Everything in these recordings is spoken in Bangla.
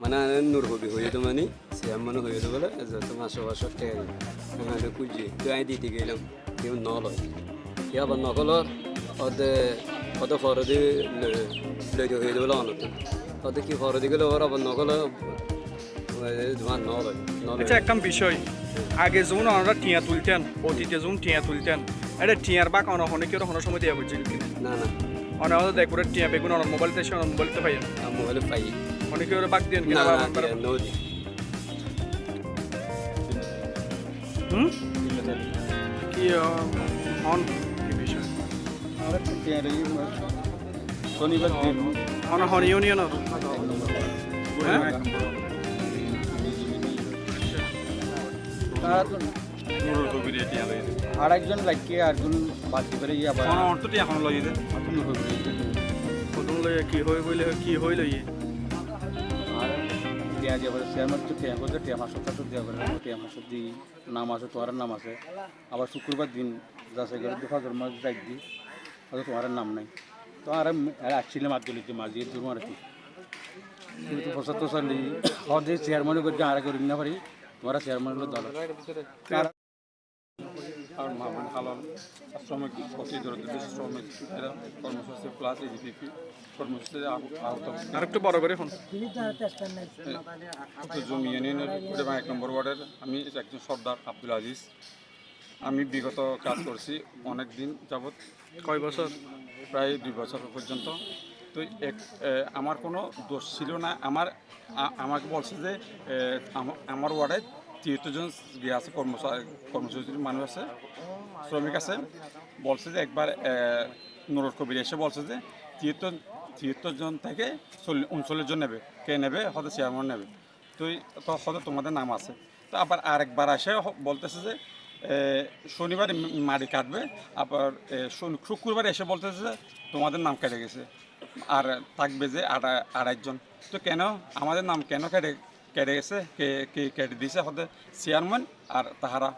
মানে নূর হবি হয়ে তো মানে সে মানে হয়ে তো বলে যত মাসে মাসে টেকা মানে খুঁজি তো আমি দিতে গেলাম কেউ ন লয় ইয়া আবার নকলর ওদে কত ফরদি লইতে হয়ে বলে অনত ওদের কি ফরদি গেলে ওর আবার নকল তোমার ন লয় ন লয় আচ্ছা একটা বিষয় আগে যেমন আমরা টিয়া তুলতেন অতীতে যেমন টিয়া তুলতেন এটা টিয়ার বাক অন অনেক কোনো সময় দেওয়া হয়েছিল না না অনেক দেখ টিয়া বেগুন মোবাইল থেকে অনেক মোবাইলতে পাই না মোবাইলে পাই অনেকে ওরা বাক দিয়ে কিনা হুম? কি হন? কি বিষয়? শনিবার দিন হন হন। ইউনিয়ন হ্যাঁ? আর একজন লাগকে আরেকজন বাড়তি করে ইয়ে আবার এখন লই দে। আতুল হয়ে গেছে। কদম লই কি হই বলে কি হই লই আর টিয়া দিয়ে করে শেয়ার মাত্র টিয়া করছে টিয়া মাসে কাছে দেওয়া করে টিয়া মাসে দিই নাম আছে, তোমার নাম আছে। আবার শুক্রবার দিন যাচাই করে দু হাজার মাছ ডাক দিই হয়তো তোমার নাম নাই। তো আর আসছিলাম আর দলিত মাছ দিয়ে আর কি কিন্তু পঁচাত্তর সালে হদে চেয়ারম্যান করে আর করি না পারি, তোমরা চেয়ারম্যান হলো দল আর মামুন হালাল শ্রমিক অতি দরিদ্র শ্রমিক এরা কর্মসূচি প্লাস এজিপিপি কর্মসূচিতে আহত আর একটু বড় করে ফোন জুম ইউনিয়নের এবং এক নম্বর ওয়ার্ডের আমি একজন সর্দার আব্দুল আজিজ। আমি বিগত কাজ করছি অনেক দিন যাবৎ। কয় বছর? প্রায় দুই বছর পর্যন্ত। তো এক আমার কোনো দোষ ছিল না। আমার আমাকে বলছে যে আমার ওয়ার্ডে তিয়াত্তর জন গিয়ে আছে কর্মসূচির মানুষ আছে, শ্রমিক আছে। বলছে যে একবার নুরুল কবির এসে বলছে যে তিয়াত্তর তিয়াত্তর থেকে চল্লিশ উনচল্লিশ জন নেবে। কে নেবে? হয়তো চেয়ারম্যান নেবে। তো এই- তো হয়তো তোমাদের নাম আছে। তো আবার আরেকবার হ- বলতেছে যে শনিবার মাড়ি কাটবে। আবার শুক্রবার এসে বলতেছে যে তোমাদের নাম কেটে গেছে। আর থাকবে যে আড়া আড়াইজন তো কেন? আমাদের নাম কেন কেটে কেটে গেছে কে কে কেটে দিয়েছে হতে চেয়ারম্যান আর তাহারা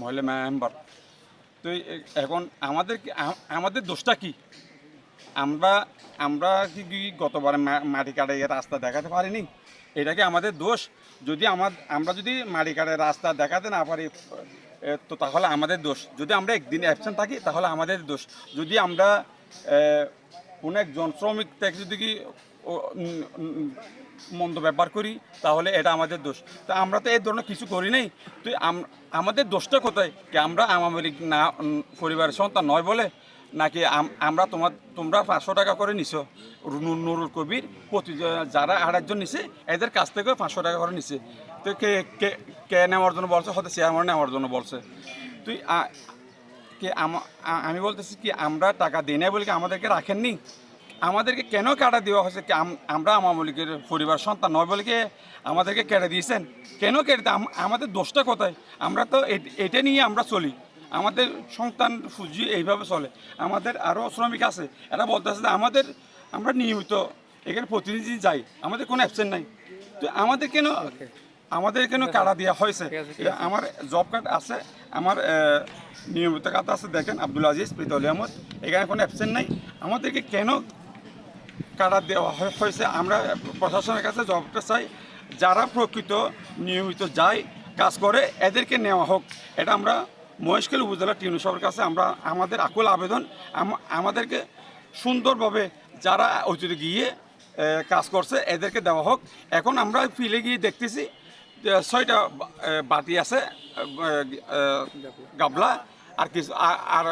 মহিলা মেম্বার তো এখন আমাদের আমাদের দোষটা কি আমরা আমরা কি গতবার মাটি কাটে রাস্তা দেখাতে পারিনি এটা কি আমাদের দোষ যদি আমার আমরা যদি মাটি কাটে রাস্তা দেখাতে না পারি তো তাহলে আমাদের দোষ যদি আমরা একদিন অ্যাবসেন্ট থাকি তাহলে আমাদের দোষ যদি আমরা কোনো একজন শ্রমিক থেকে যদি কি মন্দ ব্যবহার করি, তাহলে এটা আমাদের দোষ। তো আমরা তো এই ধরনের কিছু করি নাই। তো আম- আমাদের দোষটা কোথায়? কি আমরা আওয়ামী লীগ না পরিবারের সন্তান নয় বলে? নাকি আমরা তোমার, তোমরা পাঁচশো টাকা করে নিছো? নুরুল কবির প্রতি যারা আরেকজন নিছে, এদের কাছ থেকে পাঁচশো টাকা করে নিছে। তো কে কে কে নেওয়ার জন্য বলছে? হয়তো চেয়ারম্যান নেওয়ার জন্য বলছে। তুই কি আমি বলতেছি কি, আমরা টাকা দিই না বলে কি আমাদেরকে রাখেননি? আমাদেরকে কেন কাটা দেওয়া হয়েছে? আম- আমরা আওয়ামী লীগের পরিবার সন্তান নয় বলে আমাদেরকে কেটে দিয়েছেন? কেন কেটে দে- আমাদের দোষটা কোথায়? আমরা তো এটা নিয়ে আমরা চলি। আমাদের সন্তান ফুজি এইভাবে চলে। আমাদের আরও শ্রমিক আছে। এরা বলতেছে যে আমাদের আমরা নিয়মিত এখানে প্রতিনিধি যাই। আমাদের কোনো অ্যাবসেন্ট নাই। তো আমাদের কেন আমাদের কেন কাটা দেওয়া হয়েছে? আমার জব কার্ড আছে। আমার নিয়মিত কার্ড আছে। দেখেন আব্দুল আজিজ প্রীতলি আহমদ। এখানে কোনো অ্যাবসেন্ট নাই। আমাদেরকে কেন কাটা দেওয়া হয়েছে, আমরা প্রশাসনের কাছে জবাবটা চাই। যারা প্রকৃত নিয়মিত যায়, কাজ করে, এদেরকে নেওয়া হোক। এটা আমরা মহেশখালী উপজেলা টিউন সবের কাছে আমরা আমাদের আকুল আবেদন। আমাদেরকে সুন্দরভাবে যারা অতীতে গিয়ে কাজ করছে, এদেরকে দেওয়া হোক। এখন আমরা ফিলে গিয়ে দেখতেছি ছয়টা বাটি আছে গাবলা, আর কিছু আর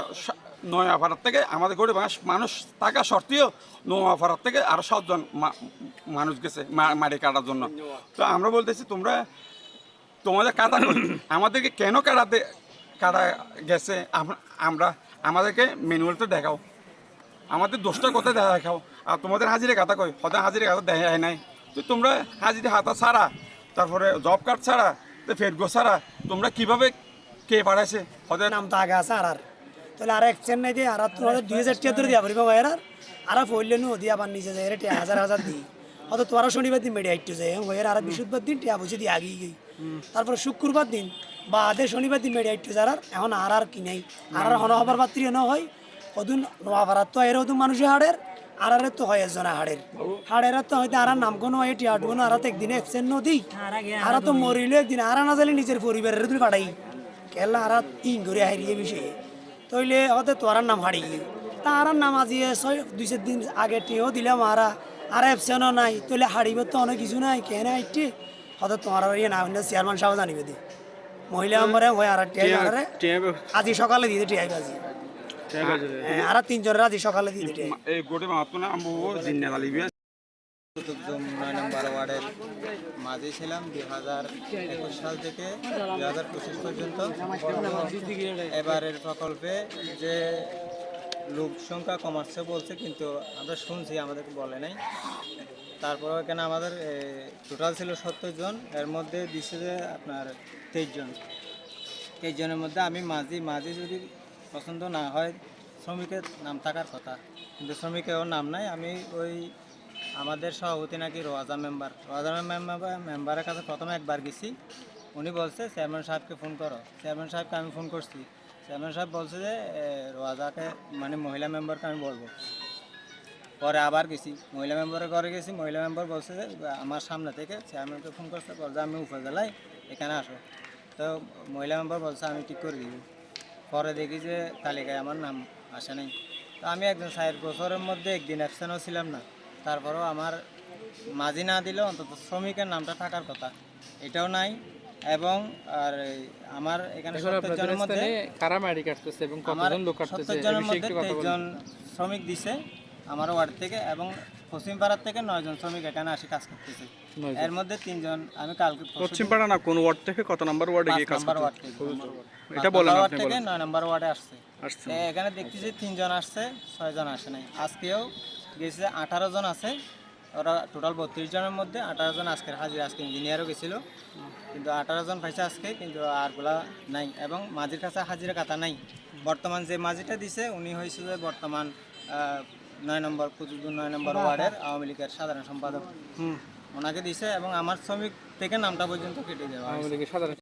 নয়াপাড়ার থেকে আমাদের গরিব মানুষ- থাকা সত্ত্বেও নয়াপাড়ার থেকে আরও সাতজন মানুষ গেছে মা- মাটি কাটার জন্য। তো আমরা বলতেছি, তোমরা তোমাদের কাটা আমাদেরকে কেন কাটাতে কাটা গেছে? আম- আমরা আমাদেরকে ম্যানুয়ালটা দেখাও। আমাদের দোষটা কোথায় দেখা দেখাও? আর তোমাদের হাজিরে কাটা কই? হয়তো হাজিরে কাটা দেখায় নাই। তো তোমরা হাজিরে হাতা ছাড়া, তারপরে জব কার্ড ছাড়া, তো ফেরগো ছাড়া, তোমরা কীভাবে কে পাঠাইছে? হয়তো নাম তো আগে আছে আর। তাহলে আর একশন নাই দিয়ে আর তোমার দুই হাজার টিয়াত্তর দিয়া পারিব এর আর আর পড়লে নু দিয়া আবার নিজে যায় টিয়া হাজার হাজার দিই অত তোরা শনিবার দিন মেডিয়া একটু যায় হয়ে আর বৃহস্পতিবার দিন টিয়া বুঝে দিয়ে আগিয়ে গই। তারপরে শুক্রবার দিন বা আধে শনিবার দিন মেডিয়া একটু যার এখন আর আর কি নাই। আর আর হন হবার পাত্রী ন হয় ওদিন নোয়া ভাড়াত তো এর ওদিন মানুষের হাড়ের আর আরে তো হয় একজন হাড়ের। হাড়ের তো হয়তো আর নাম কোনো হয় টিয়া কোনো আর একদিন একসেন নদী আর তো মরিলে একদিন আর না জানি নিজের পরিবারের তুই পাঠাই। কেলা আর ইন করে হারিয়ে বিষয়ে তইলে হতে তোর নাম হারিয়ে তা আর নাম আজি ছয় দুই চার দিন আগে টিও দিলাম আরা। আর এপসেনও নাই তইলে হারিব তো অনেক কিছু নাই কেন আইটি? হতে তোমার ইয়ে না হইলে চেয়ারম্যান সাহেব জানিবে দি। মহিলা নম্বরে হয় আর টিয়া আরে আজি সকালে দিয়ে ঠিক আছে আর তিনজনের আজি সকালে দিয়ে টিয়া এই গোটে মাহাত্মা আমবো জিন্না গালিবি নয় নম্বর ওয়ার্ডের মাঝে ছিলাম, দুই হাজার একুশ সাল থেকে দুই হাজার পঁচিশ পর্যন্ত। এবারের প্রকল্পে যে লোক সংখ্যা কমাচ্ছে বলছে, কিন্তু আমরা শুনছি, আমাদেরকে বলে নাই। তারপরে এখানে আমাদের টোটাল ছিল সত্তর জন, এর মধ্যে দিচ্ছে যে আপনার তেইশ জন। তেইশ জনের মধ্যে আমি মাঝি মাঝি যদি পছন্দ না হয়, শ্রমিকের নাম থাকার কথা, কিন্তু শ্রমিকেরও নাম নাই। আমি ওই আমাদের সভাপতি নাকি রোয়াজা মেম্বার। রোয়াজা মেম্বার মেম্বারের কাছে প্রথমে একবার গেছি। উনি বলছে, চেয়ারম্যান সাহেবকে ফোন করো। চেয়ারম্যান সাহেবকে আমি ফোন করছি। চেয়ারম্যান সাহেব বলছে যে রোয়াজাকে মানে মহিলা মেম্বারকে আমি বলব। পরে আবার গেছি। মহিলা মেম্বারের ঘরে গেছি। মহিলা মেম্বার বলছে যে, আমার সামনে থেকে চেয়ারম্যানকে ফোন করছে বলছে আমি উপজেলায় এখানে আসো তো মহিলা মেম্বার বলছে, আমি ঠিক করে দিব। পরে দেখি যে, তালিকায় আমার নাম আসে নাই। তো আমি একজন ষাট বছরের মধ্যে একদিন অ্যাবসেন্টও ছিলাম না। তারপরেও আমার মাঝি না দিলেও অন্তত শ্রমিকের নামটা থাকার কথা। এটাও নাই এবং আর আমার এখানে সত্তর জনের মধ্যে কারা মারি কাটতেছে এবং কতজন লোক কাটতেছে? জনের মধ্যে একটু কথা তেইশ বলুন। জন শ্রমিক দিছে আমার ওয়ার্ড থেকে এবং পশ্চিম পাড়ার থেকে নয় জন শ্রমিক এখানে আসি কাজ করতেছে। এর মধ্যে তিনজন আমি কালকে পরশু পশ্চিম পাড়া না কোন ওয়ার্ড থেকে কত নাম্বার ওয়ার্ডে গিয়ে কাজ নাম্বার ওয়ার্ড থেকে এটা বলেন আপনি ওয়ার্ড থেকে নয় নাম্বার ওয়ার্ডে আসছে। আসছে। এখানে দেখতেছি তিনজন আসছে ছয়জন আসে নাই। আজকেও গেছে আঠারো জন আছে। ওরা টোটাল বত্রিশ জনের মধ্যে আঠারো জন আজকের হাজির আজকে ইঞ্জিনিয়ারও গেছিল। কিন্তু আঠারো জন পাইছে আজকে কিন্তু আরগুলা নাই এবং মাঝির কাছে হাজিরা কাতা নাই। বর্তমান যে মাঝিটা দিছে উনি হয়েছে যে বর্তমান নয় নম্বর কুতুবুদ্দিন নয় নম্বর ওয়ার্ডের আওয়ামী লীগের সাধারণ সম্পাদক। ওনাকে দিছে এবং আমার শ্রমিক থেকে নামটা পর্যন্ত কেটে দেওয়া আওয়ামী লীগের সাধারণ